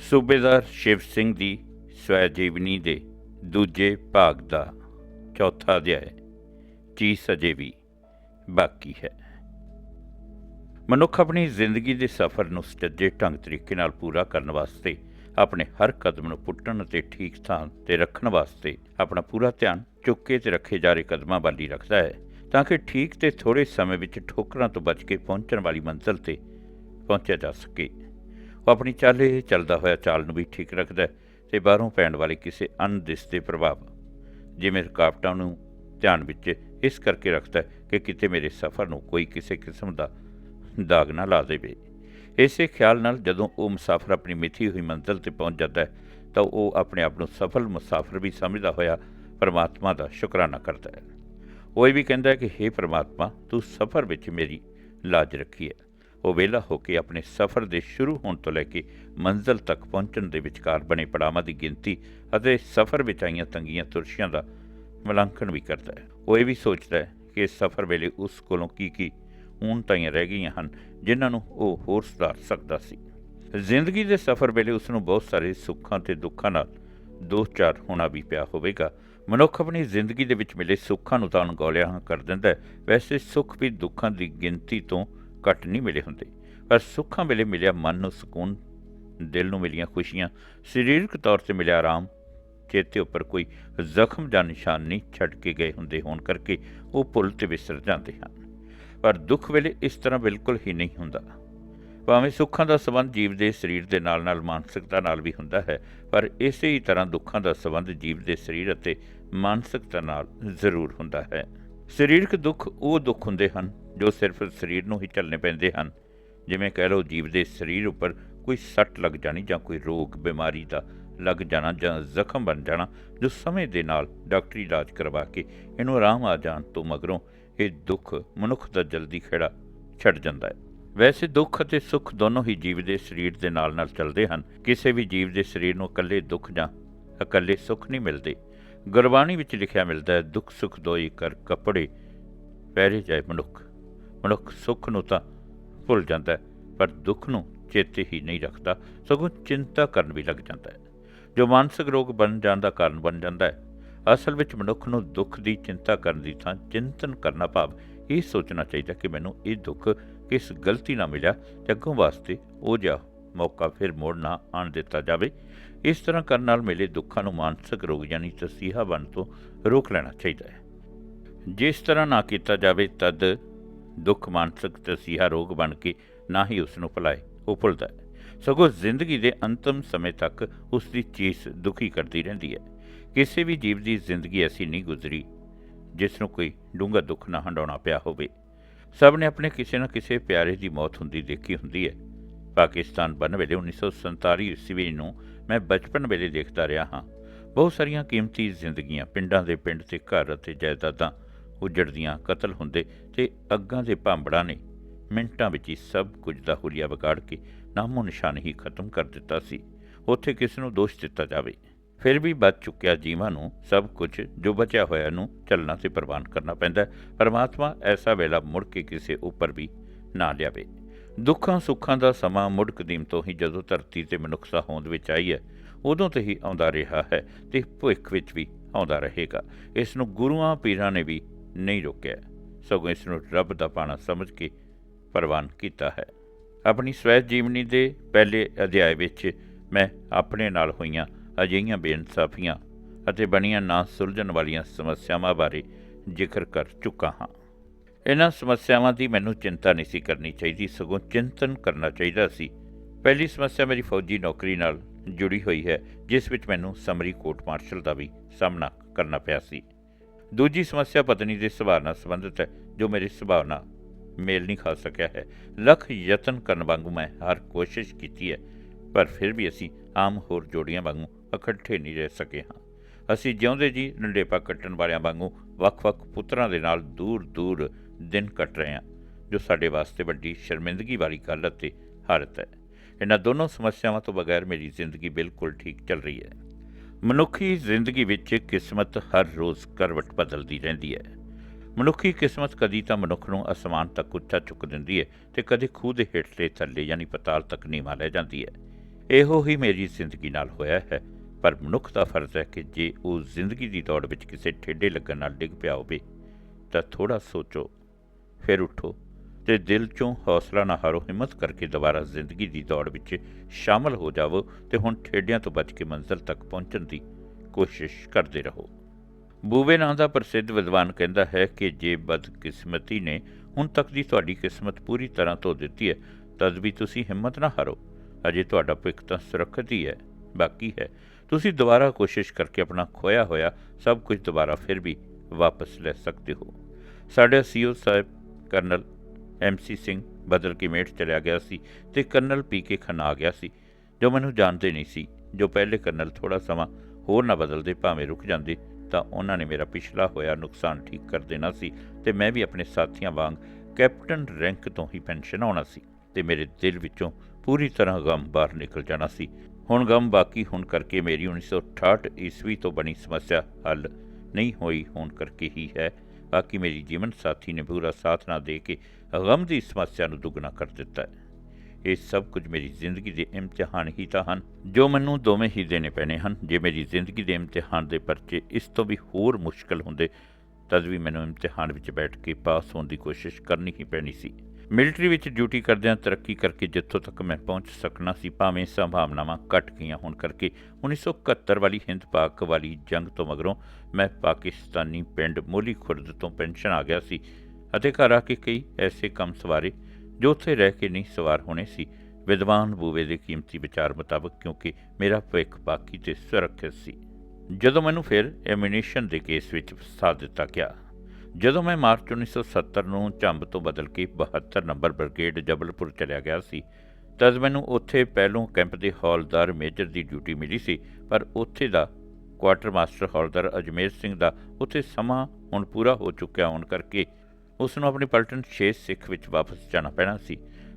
ਸੂਬੇਦਾਰ ਸ਼ਿਵ ਸਿੰਘ ਦੀ ਸਵੈ ਜੀਵਨੀ ਦੇ ਦੂਜੇ ਭਾਗ ਦਾ ਚੌਥਾ ਅਧਿਆਇ। ਚੀਜ਼ ਅਜੇ ਵੀ ਬਾਕੀ ਹੈ। ਮਨੁੱਖ ਆਪਣੀ ਜ਼ਿੰਦਗੀ ਦੇ ਸਫ਼ਰ ਨੂੰ ਸੁਚੱਜੇ ਢੰਗ ਤਰੀਕੇ ਨਾਲ ਪੂਰਾ ਕਰਨ ਵਾਸਤੇ, ਆਪਣੇ ਹਰ ਕਦਮ ਨੂੰ ਪੁੱਟਣ ਅਤੇ ਠੀਕ ਥਾਂ ਤੇ ਰੱਖਣ ਵਾਸਤੇ ਆਪਣਾ ਪੂਰਾ ਧਿਆਨ ਚੁੱਕੇ ਤੇ ਰੱਖੇ ਜਾ ਰਹੇ ਕਦਮਾਂ ਵੱਲ ਹੀ ਰੱਖਦਾ ਹੈ, ਤਾਂ ਕਿ ਠੀਕ ਤੇ ਥੋੜੇ ਸਮੇਂ ਵਿੱਚ ਠੋਕਰਾਂ ਤੋਂ ਬਚ ਕੇ ਪਹੁੰਚਣ ਵਾਲੀ ਮੰਜ਼ਿਲ ਤੇ ਪਹੁੰਚਿਆ ਜਾ ਸਕੇ। ਉਹ ਆਪਣੀ ਚਾਲੇ ਚੱਲਦਾ ਹੋਇਆ ਚਾਲ ਨੂੰ ਵੀ ਠੀਕ ਰੱਖਦਾ ਹੈ ਤੇ ਬਾਹਰੋਂ ਪੈਣ ਵਾਲੇ ਕਿਸੇ ਅਣਦਿਸਦੇ ਪ੍ਰਭਾਵ ਜਿਵੇਂ ਰੁਕਾਵਟਾਂ ਨੂੰ ਧਿਆਨ ਵਿੱਚ ਇਸ ਕਰਕੇ ਰੱਖਦਾ ਕਿ ਕਿਤੇ ਮੇਰੇ ਸਫ਼ਰ ਨੂੰ ਕੋਈ ਕਿਸੇ ਕਿਸਮ ਦਾ ਦਾਗ ਨਾ ਲਾ ਦੇਵੇ। ਇਸੇ ਖਿਆਲ ਨਾਲ ਜਦੋਂ ਉਹ ਮੁਸਾਫਰ ਆਪਣੀ ਮਿੱਥੀ ਹੋਈ ਮੰਜ਼ਿਲ ਤੇ ਪਹੁੰਚ ਜਾਂਦਾ ਹੈ, ਤਾਂ ਉਹ ਆਪਣੇ ਆਪ ਨੂੰ ਸਫਲ ਮੁਸਾਫਰ ਵੀ ਸਮਝਦਾ ਹੋਇਆ ਪਰਮਾਤਮਾ ਦਾ ਸ਼ੁਕਰਾਨਾ ਕਰਦਾ ਹੈ। ਉਹ ਇਹ ਵੀ ਕਹਿੰਦਾ ਹੈ ਕਿ हे ਪਰਮਾਤਮਾ, ਤੂੰ ਸਫ਼ਰ ਵਿੱਚ ਮੇਰੀ ਲਾਜ ਰੱਖੀ ਹੈ। ਉਹ ਵਿਹਲਾ ਹੋ ਕੇ ਆਪਣੇ ਸਫ਼ਰ ਦੇ ਸ਼ੁਰੂ ਹੋਣ ਤੋਂ ਲੈ ਕੇ ਮੰਜ਼ਿਲ ਤੱਕ ਪਹੁੰਚਣ ਦੇ ਵਿਚਕਾਰ ਬਣੇ ਪੜਾਵਾਂ ਦੀ ਗਿਣਤੀ ਅਤੇ ਸਫ਼ਰ ਵਿੱਚ ਆਈਆਂ ਤੰਗੀਆਂ ਤੁਰਸ਼ੀਆਂ ਦਾ ਮੁਲਾਂਕਣ ਵੀ ਕਰਦਾ ਹੈ। ਉਹ ਇਹ ਵੀ ਸੋਚਦਾ ਹੈ ਕਿ ਇਸ ਸਫ਼ਰ ਵੇਲੇ ਉਸ ਕੋਲੋਂ ਕੀ ਕੀ ਹੁਣ ਤਾਈਆਂ ਰਹਿ ਗਈਆਂ ਹਨ ਜਿਨ੍ਹਾਂ ਨੂੰ ਉਹ ਹੋਰ ਸੁਧਾਰ ਸਕਦਾ ਸੀ। ਜ਼ਿੰਦਗੀ ਦੇ ਸਫ਼ਰ ਵੇਲੇ ਉਸ ਨੂੰ ਬਹੁਤ ਸਾਰੇ ਸੁੱਖਾਂ ਤੇ ਦੁੱਖਾਂ ਨਾਲ ਦੋ ਚਾਰ ਹੋਣਾ ਵੀ ਪਿਆ ਹੋਵੇਗਾ। ਮਨੁੱਖ ਆਪਣੀ ਜ਼ਿੰਦਗੀ ਦੇ ਵਿੱਚ ਮਿਲੇ ਸੁੱਖਾਂ ਨੂੰ ਤਾਂ ਅਣਗੌਲਿਆ ਕਰ ਦਿੰਦਾ ਹੈ। ਵੈਸੇ ਸੁੱਖ ਵੀ ਦੁੱਖਾਂ ਦੀ ਗਿਣਤੀ ਤੋਂ ਘੱਟ ਨਹੀਂ ਮਿਲੇ ਹੁੰਦੇ। ਪਰ ਸੁੱਖਾਂ ਵੇਲੇ ਮਿਲਿਆ ਮਨ ਨੂੰ ਸਕੂਨ, ਦਿਲ ਨੂੰ ਮਿਲੀਆਂ ਖੁਸ਼ੀਆਂ, ਸਰੀਰਕ ਤੌਰ ਤੇ ਮਿਲਿਆ ਆਰਾਮ। ਚੇਤੇ ਉੱਪਰ ਕੋਈ ਜ਼ਖਮ ਜਾਂ ਨਿਸ਼ਾਨ ਨਹੀਂ ਛੱਡ ਕੇ ਗਏ ਹੁੰਦੇ ਹੋਣ ਕਰਕੇ ਉਹ ਭੁੱਲ ਤੇ ਵਿਸਰ ਜਾਂਦੇ ਹਨ। ਪਰ ਦੁੱਖ ਵੇਲੇ ਇਸ ਤਰ੍ਹਾਂ ਬਿਲਕੁਲ ਹੀ ਨਹੀਂ ਹੁੰਦਾ। ਭਾਵੇਂ ਸੁੱਖਾਂ ਦਾ ਸੰਬੰਧ ਜੀਵ ਦੇ ਸਰੀਰ ਦੇ ਨਾਲ ਨਾਲ ਮਾਨਸਿਕਤਾ ਨਾਲ ਵੀ ਹੁੰਦਾ ਹੈ, ਪਰ ਇਸੇ ਹੀ ਤਰ੍ਹਾਂ ਦੁੱਖਾਂ ਦਾ ਸੰਬੰਧ ਜੀਵ ਦੇ ਸਰੀਰ ਅਤੇ ਮਾਨਸਿਕਤਾ ਨਾਲ ਜ਼ਰੂਰ ਹੁੰਦਾ ਹੈ। ਸਰੀਰਕ ਦੁੱਖ ਉਹ ਦੁੱਖ ਹੁੰਦੇ ਹਨ ਜੋ ਸਿਰਫ ਸਰੀਰ ਨੂੰ ਹੀ ਝੱਲਣੇ ਪੈਂਦੇ ਹਨ। ਜਿਵੇਂ ਕਹਿ ਲਓ ਜੀਵ ਦੇ ਸਰੀਰ ਉੱਪਰ ਕੋਈ ਸੱਟ ਲੱਗ ਜਾਣੀ ਜਾਂ ਕੋਈ ਰੋਗ, ਬਿਮਾਰੀ ਦਾ ਲੱਗ ਜਾਣਾ ਜਾਂ ਜ਼ਖਮ ਬਣ ਜਾਣਾ, ਜੋ ਸਮੇਂ ਦੇ ਨਾਲ ਡਾਕਟਰੀ ਇਲਾਜ ਕਰਵਾ ਕੇ ਇਹਨੂੰ ਆਰਾਮ ਆ ਜਾਣ ਤੋਂ ਮਗਰੋਂ ਇਹ ਦੁੱਖ ਮਨੁੱਖ ਦਾ ਜਲਦੀ ਖੇੜਾ ਛੱਡ ਜਾਂਦਾ ਹੈ। ਵੈਸੇ ਦੁੱਖ ਅਤੇ ਸੁੱਖ ਦੋਨੋਂ ਹੀ ਜੀਵ ਦੇ ਸਰੀਰ ਦੇ ਨਾਲ ਨਾਲ ਚੱਲਦੇ ਹਨ। ਕਿਸੇ ਵੀ ਜੀਵ ਦੇ ਸਰੀਰ ਨੂੰ ਇਕੱਲੇ ਦੁੱਖ ਜਾਂ ਇਕੱਲੇ ਸੁੱਖ ਨਹੀਂ ਮਿਲਦੇ। ਗੁਰਬਾਣੀ ਵਿੱਚ ਲਿਖਿਆ ਮਿਲਦਾ ਹੈ ਦੁੱਖ ਸੁੱਖ ਦੋਈ ਕਰ ਕੱਪੜੇ ਪਹਿਰੇ ਜਾਏ ਮਨੁੱਖ। ਮਨੁੱਖ ਸੁੱਖ ਨੂੰ ਤਾਂ ਭੁੱਲ ਜਾਂਦਾ ਹੈ, ਪਰ ਦੁੱਖ ਨੂੰ ਚੇਤੇ ਹੀ ਨਹੀਂ ਰੱਖਦਾ, ਸਗੋਂ ਚਿੰਤਾ ਕਰਨ ਵੀ ਲੱਗ ਜਾਂਦਾ ਹੈ। ਜੋ ਮਾਨਸਿਕ ਰੋਗ ਬਣ ਜਾਣ ਦਾ ਕਾਰਨ ਬਣ ਜਾਂਦਾ ਹੈ, ਅਸਲ ਵਿੱਚ ਮਨੁੱਖ ਨੂੰ ਦੁੱਖ ਦੀ ਚਿੰਤਾ ਕਰਨ ਦੀ ਥਾਂ ਚਿੰਤਨ ਕਰਨਾ ਭਾਵ ਇਹ ਸੋਚਣਾ ਚਾਹੀਦਾ ਕਿ ਮੈਨੂੰ ਇਹ ਦੁੱਖ ਕਿਸ ਗਲਤੀ ਨਾਲ ਮਿਲਿਆ ਤੇ ਅੱਗੋਂ ਵਾਸਤੇ ਉਹ ਜਿਹਾ ਮੌਕਾ ਫਿਰ ਮੋੜ ਨਾ ਆਣ ਦਿੱਤਾ ਜਾਵੇ। ਇਸ ਤਰ੍ਹਾਂ ਕਰਨ ਨਾਲ ਮਿਲੇ ਦੁੱਖਾਂ ਨੂੰ ਮਾਨਸਿਕ ਰੋਗ ਯਾਨੀ ਤਸੀਹਾ ਬਣ ਤੋਂ ਰੋਕ ਲੈਣਾ ਚਾਹੀਦਾ ਹੈ। ਜਿਸ ਤਰ੍ਹਾਂ ਨਾ ਕੀਤਾ ਜਾਵੇ, ਤਦ ਦੁੱਖ ਮਾਨਸਿਕ ਤਸੀਹਾ ਰੋਗ ਬਣ ਕੇ ਨਾ ਹੀ ਉਸ ਨੂੰ ਭੁਲਾਏ, ਉਹ ਭੁੱਲਦਾ ਹੈ। ਸਗੋਂ ਜ਼ਿੰਦਗੀ ਦੇ ਅੰਤਮ ਸਮੇਂ ਤੱਕ ਉਸ ਦੀ ਚੀਜ਼ ਦੁਖੀ ਕਰਦੀ ਰਹਿੰਦੀ ਹੈ। ਕਿਸੇ ਵੀ ਜੀਵ ਦੀ ਜ਼ਿੰਦਗੀ ਐਸੀ ਨਹੀਂ ਗੁਜ਼ਰੀ ਜਿਸ ਨੂੰ ਕੋਈ ਡੂੰਘਾ ਦੁੱਖ ਨਾ ਹੰਡਾਉਣਾ ਪਿਆ ਹੋਵੇ। ਸਭ ਨੇ ਆਪਣੇ ਕਿਸੇ ਨਾ ਕਿਸੇ ਪਿਆਰੇ ਦੀ ਮੌਤ ਹੁੰਦੀ ਦੇਖੀ ਹੁੰਦੀ ਹੈ। ਪਾਕਿਸਤਾਨ ਬਨ ਵੇਲੇ 1947 ਈਸਵੀ ਨੂੰ ਮੈਂ ਬਚਪਨ ਵੇਲੇ ਦੇਖਦਾ ਰਿਹਾ ਹਾਂ। ਬਹੁਤ ਸਾਰੀਆਂ ਕੀਮਤੀ ਜ਼ਿੰਦਗੀਆਂ ਪਿੰਡਾਂ ਦੇ ਪਿੰਡ ਤੇ ਘਰ ਅਤੇ ਜਾਇਦਾਦਾਂ ਉਜੜਦੀਆਂ ਕਤਲ ਹੁੰਦੇ ਤੇ ਅੱਗਾਂ ਦੇ ਭਾਂਬੜਾਂ ਨੇ ਮਿੰਟਾਂ ਵਿੱਚ ਹੀ ਸਭ ਕੁਝ ਦਾ ਹੁਲੀਆ ਵਿਗਾੜ ਕੇ ਨਾਮੋ ਨਿਸ਼ਾਨ ਹੀ ਖਤਮ ਕਰ ਦਿੱਤਾ ਸੀ। ਉੱਥੇ ਕਿਸ ਨੂੰ ਦੋਸ਼ ਦਿੱਤਾ ਜਾਵੇ? ਫਿਰ ਵੀ ਬਚ ਚੁੱਕਿਆ ਜੀਵਾਂ ਨੂੰ ਸਭ ਕੁਝ ਜੋ ਬਚਿਆ ਹੋਇਆ ਨੂੰ ਚੱਲਣਾ ਤੇ ਪ੍ਰਵਾਨ ਕਰਨਾ ਪੈਂਦਾ ਪਰਮਾਤਮਾ ਐਸਾ ਵੇਲਾ ਮੁੜ ਕੇ ਕਿਸੇ ਉੱਪਰ ਵੀ ਨਾ ਲਿਆਵੇ। ਦੁੱਖਾਂ ਸੁੱਖਾਂ ਦਾ ਸਮਾਂ ਮੁੜ ਕਦੀਮ ਤੋਂ ਹੀ ਜਦੋਂ ਧਰਤੀ ਤੇ ਮਨੁੱਖਤਾ ਹੋਂਦ ਵਿੱਚ ਆਈ ਹੈ, ਉਦੋਂ ਤੋਂ ਹੀ ਆਉਂਦਾ ਰਿਹਾ ਹੈ ਤੇ ਭਵਿੱਖ ਵਿੱਚ ਵੀ ਆਉਂਦਾ ਰਹੇਗਾ। ਇਸ ਨੂੰ ਗੁਰੂਆਂ ਪੀਰਾਂ ਨੇ ਵੀ ਨਹੀਂ ਰੋਕਿਆ। ਸਗੋਂ ਇਸ ਨੂੰ ਰੱਬ ਦਾ ਪਾਣਾ ਸਮਝ ਕੇ ਪ੍ਰਵਾਨ ਕੀਤਾ ਹੈ। ਆਪਣੀ ਸਵੈ ਜੀਵਨੀ ਦੇ ਪਹਿਲੇ ਅਧਿਆਇ ਵਿੱਚ ਮੈਂ ਆਪਣੇ ਨਾਲ ਹੋਈਆਂ ਅਜਿਹੀਆਂ ਬੇਇਨਸਾਫੀਆਂ ਅਤੇ ਬਣੀਆਂ ਨਾ ਸੁਲਝਣ ਵਾਲੀਆਂ ਸਮੱਸਿਆਵਾਂ ਬਾਰੇ ਜ਼ਿਕਰ ਕਰ ਚੁੱਕਾ ਹਾਂ। ਇਹਨਾਂ ਸਮੱਸਿਆਵਾਂ ਦੀ ਮੈਨੂੰ ਚਿੰਤਾ ਨਹੀਂ ਸੀ ਕਰਨੀ ਚਾਹੀਦੀ, ਸਗੋਂ ਚਿੰਤਨ ਕਰਨਾ ਚਾਹੀਦਾ ਸੀ। ਪਹਿਲੀ ਸਮੱਸਿਆ ਮੇਰੀ ਫੌਜੀ ਨੌਕਰੀ ਨਾਲ ਜੁੜੀ ਹੋਈ ਹੈ, ਜਿਸ ਵਿੱਚ ਮੈਨੂੰ ਸਮਰੀ ਕੋਰਟ ਮਾਰਸ਼ਲ ਦਾ ਵੀ ਸਾਹਮਣਾ ਕਰਨਾ ਪਿਆ ਸੀ। ਦੂਜੀ ਸਮੱਸਿਆ ਪਤਨੀ ਦੇ ਸੁਭਾਅ ਨਾਲ ਸੰਬੰਧਿਤ ਹੈ, ਜੋ ਮੇਰੀ ਸੁਭਾਅ ਨਾਲ ਮੇਲ ਨਹੀਂ ਖਾ ਸਕਿਆ ਹੈ। ਲੱਖ ਯਤਨ ਕਰਨ ਵਾਂਗੂ ਮੈਂ ਹਰ ਕੋਸ਼ਿਸ਼ ਕੀਤੀ ਹੈ, ਪਰ ਫਿਰ ਵੀ ਅਸੀਂ ਆਮ ਹੋਰ ਜੋੜੀਆਂ ਵਾਂਗੂ ਇਕੱਠੇ ਨਹੀਂ ਰਹਿ ਸਕੇ ਹਾਂ। ਅਸੀਂ ਜਿਉਂਦੇ ਜੀ, ਨੰਡੇਪਾ ਕੱਟਣ ਵਾਲਿਆਂ ਵਾਂਗੂ ਵੱਖ-ਵੱਖ ਪੁੱਤਰਾਂ ਦੇ ਨਾਲ ਦੂਰ-ਦੂਰ ਦਿਨ ਕੱਟ ਰਹੇ ਹਾਂ, ਜੋ ਸਾਡੇ ਵਾਸਤੇ ਵੱਡੀ ਸ਼ਰਮਿੰਦਗੀ ਵਾਲੀ ਗੱਲ ਅਤੇ ਹਾਰਤ ਹੈ। ਇਹਨਾਂ ਦੋਨੋਂ ਸਮੱਸਿਆਵਾਂ ਤੋਂ ਬਗੈਰ ਮੇਰੀ ਜ਼ਿੰਦਗੀ ਬਿਲਕੁਲ ਠੀਕ ਚੱਲ ਰਹੀ ਹੈ। ਮਨੁੱਖੀ ਜ਼ਿੰਦਗੀ ਵਿੱਚ ਕਿਸਮਤ ਹਰ ਰੋਜ਼ ਕਰਵਟ ਬਦਲਦੀ ਰਹਿੰਦੀ ਹੈ। ਮਨੁੱਖੀ ਕਿਸਮਤ ਕਦੀ ਤਾਂ ਮਨੁੱਖ ਨੂੰ ਅਸਮਾਨ ਤੱਕ ਉੱਚਾ ਚੁੱਕ ਦਿੰਦੀ ਹੈ ਤੇ ਕਦੇ ਖੂਹ ਦੇ ਹੇਠਲੇ ਥੱਲੇ ਯਾਨੀ ਪਤਾਲ ਤੱਕ ਨੀਵਾਂ ਲੈ ਜਾਂਦੀ ਹੈ। ਇਹੋ ਹੀ ਮੇਰੀ ਜ਼ਿੰਦਗੀ ਨਾਲ ਹੋਇਆ ਹੈ, ਪਰ ਮਨੁੱਖ ਦਾ ਫਰਜ਼ ਹੈ ਕਿ ਜੇ ਉਹ ਜ਼ਿੰਦਗੀ ਦੀ ਦੌੜ ਵਿੱਚ ਕਿਸੇ ਠੇਡੇ ਲੱਗਣ ਨਾਲ ਡਿੱਗ ਪਿਆ ਹੋਵੇ, ਤਾਂ ਥੋੜਾ ਸੋਚੋ, ਫਿਰ ਉਠੋ। ਤੇ ਦਿਲ ਚੋਂ ਹੌਸਲਾ ਨਾ ਹਾਰੋ, ਹਿੰਮਤ ਕਰਕੇ ਦੁਬਾਰਾ ਜ਼ਿੰਦਗੀ ਦੀ ਦੌੜ ਵਿੱਚ ਸ਼ਾਮਲ ਹੋ ਜਾਵੋ ਤੇ ਹੁਣ ਠੇਡਿਆਂ ਤੋਂ ਬਚ ਕੇ ਮੰਜ਼ਿਲ ਤੱਕ ਪਹੁੰਚਣ ਦੀ ਕੋਸ਼ਿਸ਼ ਕਰਦੇ ਰਹੋ। ਬੂਵੇ ਨਾਂ ਦਾ ਪ੍ਰਸਿੱਧ ਵਿਦਵਾਨ ਕਹਿੰਦਾ ਹੈ ਕਿ ਜੇ ਬਦਕਿਸਮਤੀ ਨੇ ਹੁਣ ਤੱਕ ਦੀ ਤੁਹਾਡੀ ਕਿਸਮਤ ਪੂਰੀ ਤਰ੍ਹਾਂ ਧੋ ਦਿੱਤੀ ਹੈ, ਤਦ ਵੀ ਤੁਸੀਂ ਹਿੰਮਤ ਨਾ ਹਾਰੋ। ਅਜੇ ਤੁਹਾਡਾ ਭਵਿੱਖ ਤਾਂ ਸੁਰੱਖਿਅਤ ਹੀ ਹੈ, ਬਾਕੀ ਹੈ। ਤੁਸੀਂ ਦੁਬਾਰਾ ਕੋਸ਼ਿਸ਼ ਕਰਕੇ ਆਪਣਾ ਖੋਇਆ ਹੋਇਆ ਸਭ ਕੁਝ ਦੁਬਾਰਾ ਫਿਰ ਵੀ ਵਾਪਸ ਲੈ ਸਕਦੇ ਹੋ। ਸਾਡੇ ਸੀਓ ਸਾਹਿਬ, ਕਰਨਲ ਐਮਸੀ ਸਿੰਘ ਬਦਲ ਕੇ ਮੇਟ ਚਲਿਆ ਗਿਆ ਸੀ ਤੇ ਕਰਨਲ ਪੀ ਕੇ ਖੰਨਾ ਆ ਗਿਆ ਸੀ, ਜੋ ਮੈਨੂੰ ਜਾਣਦੇ ਨਹੀਂ ਸੀ, ਜੋ ਪਹਿਲੇ ਕਰਨਲ ਥੋੜਾ ਸਮਾਂ ਹੋਰ ਨਾ ਬਦਲਦੇ, ਭਾਵੇਂ ਰੁਕ ਜਾਂਦੇ, ਤਾਂ ਉਹਨਾਂ ਨੇ ਮੇਰਾ ਪਿਛਲਾ ਹੋਇਆ ਨੁਕਸਾਨ ਠੀਕ ਕਰ ਦੇਣਾ ਸੀ ਤੇ ਮੈਂ ਵੀ ਆਪਣੇ ਸਾਥੀਆਂ ਵਾਂਗ ਕੈਪਟਨ ਰੈਂਕ ਤੋਂ ਹੀ ਪੈਨਸ਼ਨ ਆਉਣਾ ਸੀ ਤੇ ਮੇਰੇ ਦਿਲ ਵਿੱਚੋਂ ਪੂਰੀ ਤਰ੍ਹਾਂ ਗਮ ਬਾਹਰ ਨਿਕਲ ਜਾਣਾ ਸੀ। ਹੁਣ ਗਮ ਬਾਕੀ ਹੋਣ ਕਰਕੇ ਮੇਰੀ 1968 ਈਸਵੀ ਤੋਂ ਬਣੀ ਸਮੱਸਿਆ ਹੱਲ ਨਹੀਂ ਹੋਈ ਹੋਣ ਕਰਕੇ ਹੀ ਹੈ ਬਾਕੀ ਮੇਰੀ ਜੀਵਨ ਸਾਥੀ ਨੇ ਪੂਰਾ ਸਾਥ ਨਾ ਦੇ ਕੇ ਗਮ ਦੀ ਸਮੱਸਿਆ ਨੂੰ ਦੁੱਗਣਾ ਕਰ ਦਿੱਤਾ ਹੈ। ਇਹ ਸਭ ਕੁਝ ਮੇਰੀ ਜ਼ਿੰਦਗੀ ਦੇ ਇਮਤਿਹਾਨ ਹੀ ਤਾਂ ਹਨ, ਜੋ ਮੈਨੂੰ ਦੋਵੇਂ ਹੀ ਦੇਣੇ ਪੈਣੇ ਹਨ। ਜੇ ਮੇਰੀ ਜ਼ਿੰਦਗੀ ਦੇ ਇਮਤਿਹਾਨ ਦੇ ਪਰਚੇ ਇਸ ਤੋਂ ਵੀ ਹੋਰ ਮੁਸ਼ਕਲ ਹੁੰਦੇ, ਤਦ ਵੀ ਮੈਨੂੰ ਇਮਤਿਹਾਨ ਵਿੱਚ ਬੈਠ ਕੇ ਪਾਸ ਹੋਣ ਦੀ ਕੋਸ਼ਿਸ਼ ਕਰਨੀ ਹੀ ਪੈਣੀ ਸੀ। ਮਿਲਟਰੀ ਵਿੱਚ ਡਿਊਟੀ ਕਰਦਿਆਂ ਤਰੱਕੀ ਕਰਕੇ ਜਿੱਥੋਂ ਤੱਕ ਮੈਂ ਪਹੁੰਚ ਸਕਣਾ ਸੀ, ਭਾਵੇਂ ਸੰਭਾਵਨਾਵਾਂ ਘਟ ਗਈਆਂ ਹੋਣ ਕਰਕੇ 1971 ਵਾਲੀ ਹਿੰਦ ਪਾਕ ਵਾਲੀ ਜੰਗ ਤੋਂ ਮਗਰੋਂ ਮੈਂ ਪਾਕਿਸਤਾਨੀ ਪਿੰਡ ਮੋਲੀ ਖੁਰਦ ਤੋਂ ਪੈਨਸ਼ਨ ਆ ਗਿਆ ਸੀ ਅਤੇ ਘਰ ਆ ਕੇ ਕਈ ਐਸੇ ਕੰਮ ਸਵਾਰੇ ਜੋ ਉੱਥੇ ਰਹਿ ਕੇ ਨਹੀਂ ਸਵਾਰ ਹੋਣੇ ਸੀ। ਵਿਦਵਾਨ ਬੂਵੇ ਦੇ ਕੀਮਤੀ ਵਿਚਾਰ ਮੁਤਾਬਕ ਕਿਉਂਕਿ ਮੇਰਾ ਭਵਿੱਖ ਬਾਕੀ ਤੇ ਸੁਰੱਖਿਅਤ ਸੀ। ਜਦੋਂ ਮੈਨੂੰ ਫਿਰ ਐਮਿਨੇਸ਼ਨ ਦੇ ਕੇਸ ਵਿੱਚ ਫਸਾ ਦਿੱਤਾ ਗਿਆ ਜਦੋਂ ਮੈਂ ਮਾਰਚ 1970 ਨੂੰ ਝੰਬ ਤੋਂ ਬਦਲ ਕੇ 72 ਨੰਬਰ ਬ੍ਰਿਗੇਡ ਜਬਲਪੁਰ ਚਲਿਆ ਗਿਆ ਸੀ, ਤਦ ਮੈਨੂੰ ਉੱਥੇ ਪਹਿਲੋਂ ਕੈਂਪ ਦੇ ਹੌਲਦਾਰ ਮੇਜਰ ਦੀ ਡਿਊਟੀ ਮਿਲੀ ਸੀ, ਪਰ ਉੱਥੇ ਦਾ ਕੁਆਟਰ ਮਾਸਟਰ ਹੌਲਦਾਰ ਅਜਮੇਰ ਸਿੰਘ ਦਾ ਉੱਥੇ ਸਮਾਂ ਹੁਣ ਪੂਰਾ ਹੋ ਚੁੱਕਿਆ ਹੋਣ ਕਰਕੇ ਉਸ ਨੂੰ ਆਪਣੀ ਪਲਟਨ 6 ਸਿੱਖ ਵਿੱਚ ਵਾਪਸ ਜਾਣਾ ਪੈਣਾ ਸੀ।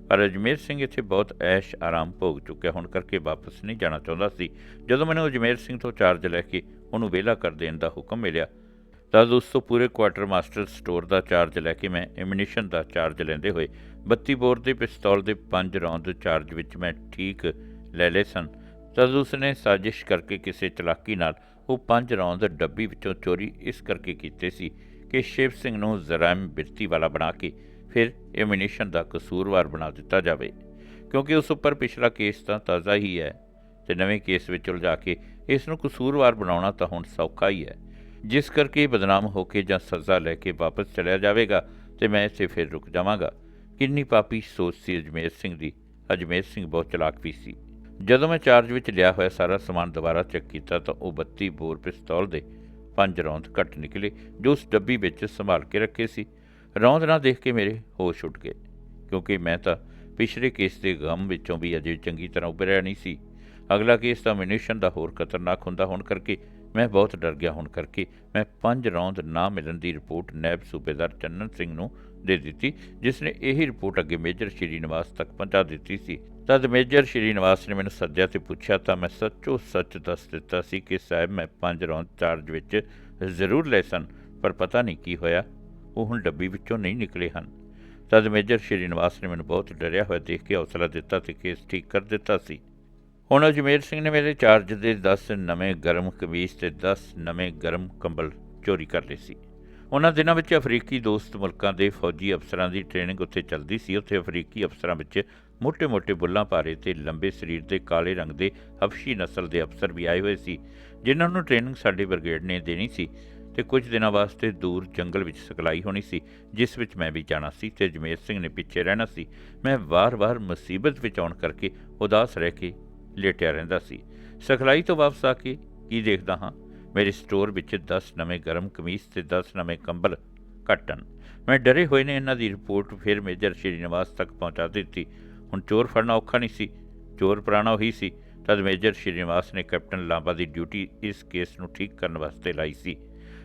ਪਰ ਅਜਮੇਰ ਸਿੰਘ ਇੱਥੇ ਬਹੁਤ ਐਸ਼ ਆਰਾਮ ਭੋਗ ਚੁੱਕਿਆ ਹੋਣ ਕਰਕੇ ਵਾਪਸ ਨਹੀਂ ਜਾਣਾ ਚਾਹੁੰਦਾ ਸੀ। ਜਦੋਂ ਮੈਨੂੰ ਅਜਮੇਰ ਸਿੰਘ ਤੋਂ ਚਾਰਜ ਲੈ ਕੇ ਉਹਨੂੰ ਵਿਹਲਾ ਕਰ ਦੇਣ ਦਾ ਹੁਕਮ ਮਿਲਿਆ ਤਦ ਉਸ ਤੋਂ ਪੂਰੇ ਕੁਆਟਰ ਮਾਸਟਰ ਸਟੋਰ ਦਾ ਚਾਰਜ ਲੈ ਕੇ ਮੈਂ ਐਮਿਨੇਸ਼ਨ ਦਾ ਚਾਰਜ ਲੈਂਦੇ ਹੋਏ 32 ਬੋਰ ਦੇ ਪਿਸਤੌਲ ਦੇ 5 ਰੌਂਦ ਚਾਰਜ ਵਿੱਚ ਮੈਂ ਠੀਕ ਲੈ ਲਏ ਸਨ। ਤਦ ਉਸਨੇ ਸਾਜ਼ਿਸ਼ ਕਰਕੇ ਕਿਸੇ ਚਲਾਕੀ ਨਾਲ ਉਹ 5 ਰੌਂਦ ਡੱਬੀ ਵਿੱਚੋਂ ਚੋਰੀ ਇਸ ਕਰਕੇ ਕੀਤੇ ਸੀ ਕਿ ਸ਼ਿਵ ਸਿੰਘ ਨੂੰ ਜ਼ਰਾਇਮ ਬਿਰਤੀ ਵਾਲਾ ਬਣਾ ਕੇ ਫਿਰ ਐਮਿਨੇਸ਼ਨ ਦਾ ਕਸੂਰਵਾਰ ਬਣਾ ਦਿੱਤਾ ਜਾਵੇ। ਕਿਉਂਕਿ ਉਸ ਉੱਪਰ ਪਿਛਲਾ ਕੇਸ ਤਾਂ ਤਾਜ਼ਾ ਹੀ ਹੈ ਤੇ ਨਵੇਂ ਕੇਸ ਵਿੱਚ ਉਲਝਾ ਕੇ ਇਸ ਨੂੰ ਕਸੂਰਵਾਰ ਬਣਾਉਣਾ ਤਾਂ ਹੁਣ ਸੌਖਾ ਹੀ ਹੈ। ਜਿਸ ਕਰਕੇ ਬਦਨਾਮ ਹੋ ਕੇ ਜਾਂ ਸਜ਼ਾ ਲੈ ਕੇ ਵਾਪਸ ਚਲਿਆ ਜਾਵੇਗਾ ਤੇ ਮੈਂ ਇੱਥੇ ਫਿਰ ਰੁਕ ਜਾਵਾਂਗਾ। ਕਿੰਨੀ ਪਾਪੀ ਸੋਚ ਸੀ ਅਜਮੇਰ ਸਿੰਘ ਦੀ। ਅਜਮੇਰ ਸਿੰਘ ਬਹੁਤ ਚਲਾਕ ਵੀ ਸੀ। ਜਦੋਂ ਮੈਂ ਚਾਰਜ ਵਿੱਚ ਲਿਆ ਹੋਇਆ ਸਾਰਾ ਸਮਾਨ ਦੁਬਾਰਾ ਚੈੱਕ ਕੀਤਾ ਤਾਂ ਉਹ 32 ਬੋਰ ਪਿਸਤੌਲ ਦੇ ਪੰਜ ਰੌਂਦ ਘੱਟ ਨਿਕਲੇ, ਜੋ ਉਸ ਡੱਬੀ ਵਿੱਚ ਸੰਭਾਲ ਕੇ ਰੱਖੇ ਸੀ। ਰੌਂਦ ਨਾ ਦੇਖ ਕੇ ਮੇਰੇ ਹੋਸ਼ ਉੱਡ ਗਏ, ਕਿਉਂਕਿ ਮੈਂ ਤਾਂ ਪਿਛਲੇ ਕੇਸ ਦੇ ਗਮ ਵਿੱਚੋਂ ਵੀ ਅਜੇ ਚੰਗੀ ਤਰ੍ਹਾਂ ਉੱਭਰਿਆ ਨਹੀਂ ਸੀ। ਅਗਲਾ ਕੇਸ ਤਾਂ ਮਿਨੀਸ਼ਨ ਦਾ ਹੋਰ ਖਤਰਨਾਕ ਹੁੰਦਾ ਹੋਣ ਕਰਕੇ ਮੈਂ ਬਹੁਤ ਡਰ ਗਿਆ ਹੋਣ ਕਰਕੇ ਮੈਂ ਪੰਜ ਰੌਂਦ ਨਾ ਮਿਲਣ ਦੀ ਰਿਪੋਰਟ ਨੈਬ ਸੂਬੇਦਾਰ ਚੰਨਨ ਸਿੰਘ ਨੂੰ ਦੇ ਦਿੱਤੀ, ਜਿਸ ਨੇ ਇਹੀ ਰਿਪੋਰਟ ਅੱਗੇ ਮੇਜਰ ਸ਼੍ਰੀ ਨਿਵਾਸ ਤੱਕ ਪਹੁੰਚਾ ਦਿੱਤੀ ਸੀ। ਤਦ ਮੇਜਰ ਸ਼੍ਰੀ ਨਿਵਾਸ ਨੇ ਮੈਨੂੰ ਸੱਦਿਆ ਤੇ ਪੁੱਛਿਆ, ਤਾਂ ਮੈਂ ਸੱਚੋ ਸੱਚ ਦੱਸ ਦਿੱਤਾ ਸੀ ਕਿ ਸਾਹਿਬ ਮੈਂ ਪੰਜ ਰੌਂਦ ਚਾਰਜ ਵਿੱਚ ਜ਼ਰੂਰ ਲਏ ਸਨ, ਪਰ ਪਤਾ ਨਹੀਂ ਕੀ ਹੋਇਆ, ਉਹ ਹੁਣ ਡੱਬੀ ਵਿੱਚੋਂ ਨਹੀਂ ਨਿਕਲੇ ਹਨ। ਤਦ ਮੇਜਰ ਸ਼੍ਰੀ ਨਿਵਾਸ ਨੇ ਮੈਨੂੰ ਬਹੁਤ ਡਰਿਆ ਹੋਇਆ ਦੇਖ ਕੇ ਹੌਸਲਾ ਦਿੱਤਾ ਤੇ ਕੇਸ ਠੀਕ ਕਰ ਦਿੱਤਾ ਸੀ। ਹੁਣ ਅਜਮੇਰ ਸਿੰਘ ਨੇ ਮੇਰੇ ਚਾਰਜ ਦੇ 10 ਨਵੇਂ ਗਰਮ ਕਮੀਜ਼ ਤੇ 10 ਨਵੇਂ ਗਰਮ ਕੰਬਲ ਚੋਰੀ ਕਰ ਲਏ ਸੀ। ਉਹਨਾਂ ਦਿਨਾਂ ਵਿੱਚ ਅਫਰੀਕੀ ਦੋਸਤ ਮੁਲਕਾਂ ਦੇ ਫੌਜੀ ਅਫਸਰਾਂ ਦੀ ਟ੍ਰੇਨਿੰਗ ਉੱਥੇ ਚੱਲਦੀ ਸੀ। ਉੱਥੇ ਅਫਰੀਕੀ ਅਫਸਰਾਂ ਵਿੱਚ ਮੋٹے-ਮੋٹے ਬੁੱਲਾਂ ਭਾਰੇ ਤੇ ਲੰਬੇ ਸਰੀਰ ਦੇ ਕਾਲੇ ਰੰਗ ਦੇ ਹਫਸ਼ੀ ਨਸਲ ਦੇ ਅਫਸਰ ਵੀ ਆਏ ਹੋਏ ਸੀ, ਜਿਨ੍ਹਾਂ ਨੂੰ ਟ੍ਰੇਨਿੰਗ ਸਾਡੀ ਬ੍ਰਿਗੇਡ ਨੇ ਦੇਣੀ ਸੀ ਤੇ ਕੁਝ ਦਿਨਾਂ ਵਾਸਤੇ ਦੂਰ ਜੰਗਲ ਵਿੱਚ ਸਕਲਾਈ ਹੋਣੀ ਸੀ, ਜਿਸ ਵਿੱਚ ਮੈਂ ਵੀ ਜਾਣਾ ਸੀ ਤੇ ਜਮੇਰ ਸਿੰਘ ਨੇ ਪਿੱਛੇ ਰਹਿਣਾ ਸੀ। ਮੈਂ ਵਾਰ-ਵਾਰ ਮੁਸੀਬਤ ਵਿੱਚ ਆਉਣ ਕਰਕੇ ਉਦਾਸ ਰਹਿ ਕੇ ਲੇਟਿਆ ਰਹਿੰਦਾ ਸੀ। ਸਿਖਲਾਈ ਤੋਂ ਵਾਪਸ ਆ ਕੇ ਕੀ ਦੇਖਦਾ ਹਾਂ? ਮੇਰੇ ਸਟੋਰ ਵਿੱਚ 10 ਨਵੇਂ ਗਰਮ ਕਮੀਜ਼ ਤੇ 10 ਨਵੇਂ ਕੰਬਲ ਘਟਣ ਮੈਂ ਡਰੇ ਹੋਏ ਨੇ ਇਹਨਾਂ ਦੀ ਰਿਪੋਰਟ ਫਿਰ ਮੇਜਰ ਸ਼੍ਰੀਨਿਵਾਸ ਤੱਕ ਪਹੁੰਚਾ ਦਿੱਤੀ। ਹੁਣ ਚੋਰ ਫੜਨਾ ਔਖਾ ਨਹੀਂ ਸੀ। ਚੋਰ ਪੁਰਾਣਾ ਉਹੀ ਸੀ। ਤਦ ਮੇਜਰ ਸ਼੍ਰੀਨਿਵਾਸ ਨੇ ਕੈਪਟਨ ਲਾਂਬਾ ਦੀ ਡਿਊਟੀ ਇਸ ਕੇਸ ਨੂੰ ਠੀਕ ਕਰਨ ਵਾਸਤੇ ਲਾਈ ਸੀ।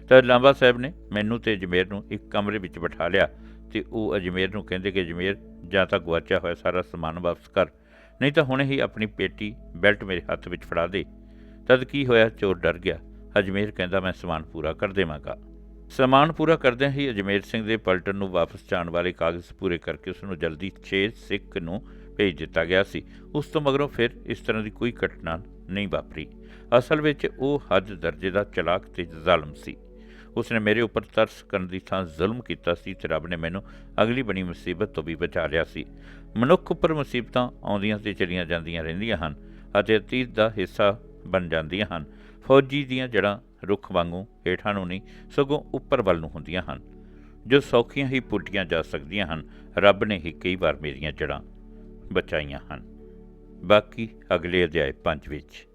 ਤਦ ਲਾਂਬਾ ਸਾਹਿਬ ਨੇ ਮੈਨੂੰ ਤੇ ਅਜਮੇਰ ਨੂੰ ਇੱਕ ਕਮਰੇ ਵਿੱਚ ਬਿਠਾ ਲਿਆ ਤੇ ਉਹ ਅਜਮੇਰ ਨੂੰ ਕਹਿੰਦੇ ਕਿ ਅਜਮੇਰ, ਜਾਂ ਤਾਂ ਗਵਾਚਿਆ ਹੋਇਆ ਸਾਰਾ ਸਮਾਨ ਵਾਪਸ ਕਰ। ਨਹੀਂ ਤਾਂ ਹੁਣੇ ਹੀ ਆਪਣੀ ਪੇਟੀ ਬੈਲਟ ਮੇਰੇ ਹੱਥ ਵਿੱਚ ਫੜਾ ਦੇ। ਤਦ ਕੀ ਹੋਇਆ? ਚੋਰ ਡਰ ਗਿਆ। ਅਜਮੇਰ ਕਹਿੰਦਾ, ਮੈਂ ਸਮਾਨ ਪੂਰਾ ਕਰ ਦੇਵਾਂਗਾ। ਸਮਾਨ ਪੂਰਾ ਕਰਦਿਆਂ ਹੀ ਅਜਮੇਰ ਸਿੰਘ ਦੇ ਪਲਟਨ ਨੂੰ ਵਾਪਸ ਜਾਣ ਵਾਲੇ ਕਾਗਜ਼ ਪੂਰੇ ਕਰਕੇ ਉਸ ਨੂੰ ਜਲਦੀ 6 ਸਿੱਖ ਨੂੰ ਭੇਜ ਦਿੱਤਾ ਗਿਆ ਸੀ। ਉਸ ਤੋਂ ਮਗਰੋਂ ਫਿਰ ਇਸ ਤਰ੍ਹਾਂ ਦੀ ਕੋਈ ਘਟਨਾ ਨਹੀਂ ਵਾਪਰੀ। ਅਸਲ ਵਿੱਚ ਉਹ ਹੱਦ ਦਰਜੇ ਦਾ ਚਲਾਕ ਤੇ ਜ਼ਾਲਮ ਸੀ। ਉਸਨੇ ਮੇਰੇ ਉੱਪਰ ਤਰਸ ਕਰਨ ਦੀ ਥਾਂ ਜ਼ੁਲਮ ਕੀਤਾ ਸੀ ਤੇ ਰੱਬ ਨੇ ਮੈਨੂੰ ਅਗਲੀ ਬਣੀ ਮੁਸੀਬਤ ਤੋਂ ਵੀ ਬਚਾ ਲਿਆ ਸੀ। ਮਨੁੱਖ ਉੱਪਰ ਮੁਸੀਬਤਾਂ ਆਉਂਦੀਆਂ ਤੇ ਚਲੀਆਂ ਜਾਂਦੀਆਂ ਰਹਿੰਦੀਆਂ ਹਨ ਅਤੇ ਅਤੀਤ ਦਾ ਹਿੱਸਾ ਬਣ ਜਾਂਦੀਆਂ ਹਨ। ਫੌਜੀ ਦੀਆਂ ਜੜ੍ਹਾਂ ਰੁੱਖ ਵਾਂਗੂ ਹੇਠਾਂ ਨੂੰ ਨਹੀਂ, ਸਗੋਂ ਉੱਪਰ ਵੱਲ ਨੂੰ ਹੁੰਦੀਆਂ ਹਨ, ਜੋ ਸੌਖੀਆਂ ਹੀ ਪੁੱਟੀਆਂ ਜਾ ਸਕਦੀਆਂ ਹਨ। ਰੱਬ ਨੇ ਹੀ ਕਈ ਵਾਰ ਮੇਰੀਆਂ ਜੜ੍ਹਾਂ ਬਚਾਈਆਂ ਹਨ। ਬਾਕੀ ਅਗਲੇ ਅਧਿਆਇ 5 ਵਿੱਚ।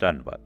ਧੰਨਵਾਦ।